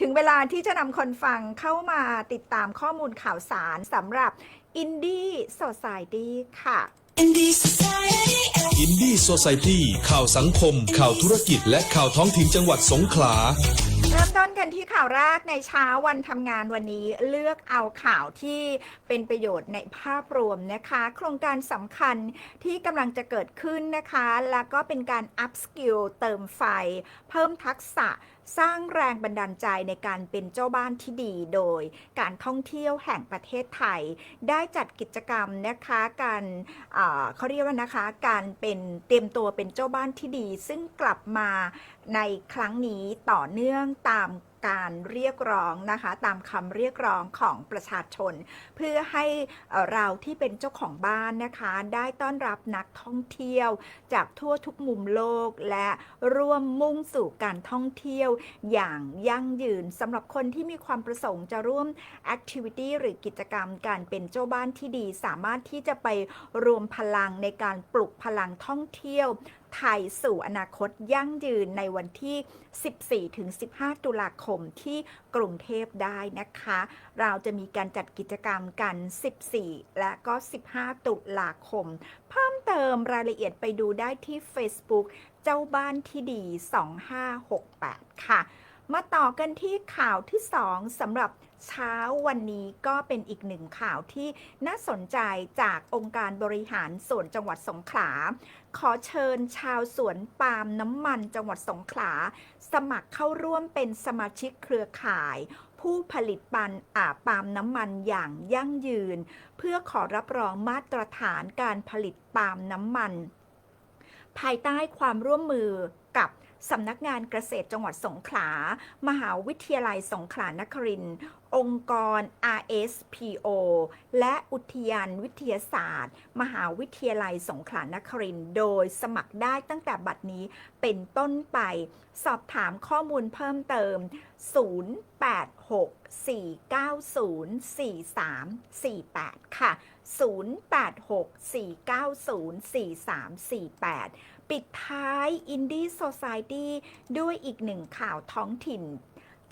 ถึงเวลาที่จะนำคนฟังเข้ามาติดตามข้อมูลข่าวสารสำหรับ Indie Society ค่ะ Indie Society. อินดี้โซซ i ตี้ข่าวสังคม ข่าวธุรกิจ และข่าวท้องถิ่นจังหวัดสงขลา เริ่มต้นกันที่ข่าวแรกในเช้าวันทำงานวันนี้เลือกเอาข่าวที่เป็นประโยชน์ในภาพรวมนะคะ โครงการสำคัญที่กำลังจะเกิดขึ้นนะคะ แล้วก็เป็นการ up skill เติมไฟ เพิ่มทักษะ สร้างแรงบันดาลใจในการเป็นเจ้าบ้านที่ดีโดย การท่องเที่ยวแห่งประเทศไทย ได้จัดกิจกรรมนะคะการเขาเรียกว่านะคะการเป็นเตรียมตัวเป็นเจ้าบ้านที่ดี ซึ่งกลับมาในครั้งนี้ต่อเนื่องตาม การเรียกร้องนะคะ ตามคำเรียกร้องของประชาชน เพื่อให้เราที่เป็นเจ้าของบ้านนะคะ ได้ต้อนรับนักท่องเที่ยว จากทั่วทุกมุมโลกและร่วมมุ่งสู่การท่องเที่ยว อย่างยั่งยืนสำหรับคนที่มีความประสงค์จะร่วม Activity หรือกิจกรรมการเป็นเจ้าบ้านที่ดีสามารถที่จะไปรวมพลังในการปลุกพลังท่องเที่ยวไทยสู่อนาคตยั่งยืนในวันที่ 14-15 ตุลาคมที่กรุงเทพได้นะคะ เราจะมีการจัดกิจกรรมกัน 14 และก็ 15 ตุลาคม เพิ่มเติมรายละเอียดไปดูได้ที่ Facebook เจ้าบ้านที่ดี 2568 ค่ะ มาต่อกันที่ข่าวที่2สำหรับเช้าวันนี้ก็เป็นอีกหนึ่งข่าวที่น่าสนใจจากองค์การบริหารส่วนจังหวัดสงขลา ขอเชิญชาวสวนปาล์มน้ำมันจังหวัดสงขลา สมัครเข้าร่วมเป็นสมาชิกเครือข่าย ผู้ผลิตปันอาปาล์มน้ำมันอย่างยั่งยืน เพื่อขอรับรองมาตรฐานการผลิตปาล์มน้ำมัน ภายใต้ความร่วมมือกับ สำนักงานเกษตรจังหวัดสงขลา มหาวิทยาลัยสงขลานครินทร์ องค์กร RSPO และอุทยานวิทยาศาสตร์ มหาวิทยาลัยสงขลานครินโดยสมัครได้ตั้งแต่บัดนี้เป็นต้นไป สอบถามข้อมูลเพิ่มเติม 0864904348 ค่ะ 0864904348 ปิดท้าย Indie Society ด้วยอีกหนึ่งข่าวท้องถิ่น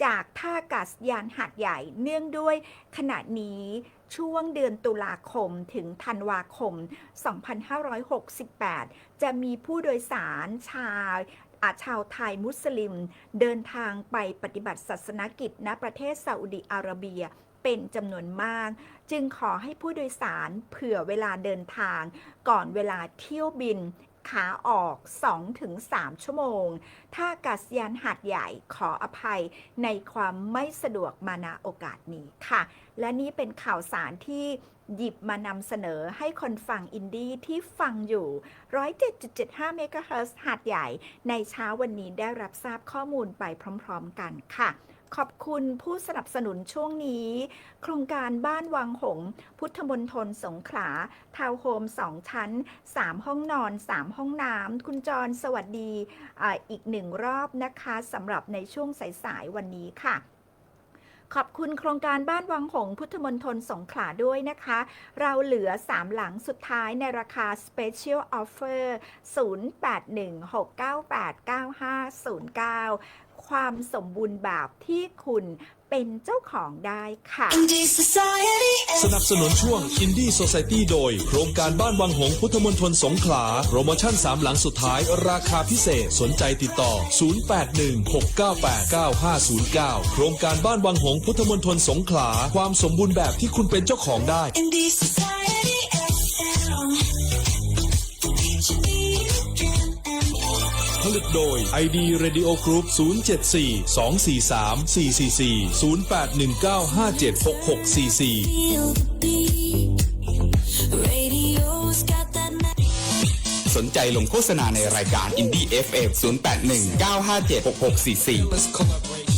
จากท่าอากาศยานหาดใหญ่เนื่องด้วยขณะนี้ช่วงเดือนตุลาคมถึงธันวาคม 2568 จะมีผู้โดยสารชาวอาชาวไทยมุสลิม เดินทางไปปฏิบัติศาสนกิจณประเทศซาอุดิอาระเบียเป็นจำนวนมาก จึงขอให้ผู้โดยสารเผื่อเวลาเดินทางก่อนเวลาเที่ยวบิน ขาออก 2-3 ชั่วโมงท่ากาศยานหาดใหญ่ขออภัยในความไม่สะดวกมาณโอกาสนี้ค่ะ และนี่เป็นข่าวสารที่หยิบมานำเสนอให้คนฟังอินดี้ที่ฟังอยู่ 107.75 เมกะเฮิรตซ์หาดใหญ่ ในเช้าวันนี้ได้รับทราบข้อมูลไปพร้อม ๆ กันค่ะ ขอบคุณผู้สนับสนุนช่วงนี้ โครงการบ้านวังหงส์พุทธมณฑลสงขลา ทาวน์โฮม 2 ชั้น 3 ห้องนอน 3 ห้องน้ำ คุณจรสวัสดีออีกหนึ่งรอบนะคะสำหรับในช่วงสายๆวันนี้ค่ะขอบคุณโครงการบ้านวังหงส์พุทธมณฑลสงขลาด้วยนะคะ เราเหลือ 3 หลังสุดท้ายในราคา Special Offer 0816989509 ความสมบูรณ์แบบที่คุณเป็นเจ้าของได้ค่ะ Indie Society. สนับสนุนช่วง Indie Society โดย โครงการบ้านวังหงส์พุทธมณฑลสงขลาโปรโมชั่น 3 หลังสุดท้าย ราคาพิเศษสนใจติดต่อ 0816989509 โครงการบ้านวังหงส์พุทธมณฑลสงขลาความสมบูรณ์แบบที่คุณเป็นเจ้าของได้ Indie Society. ผลิตโดย ID Radio Group 074 243 444 0819576644 สนใจลงโฆษณาในรายการ Indie FM 081 957 6644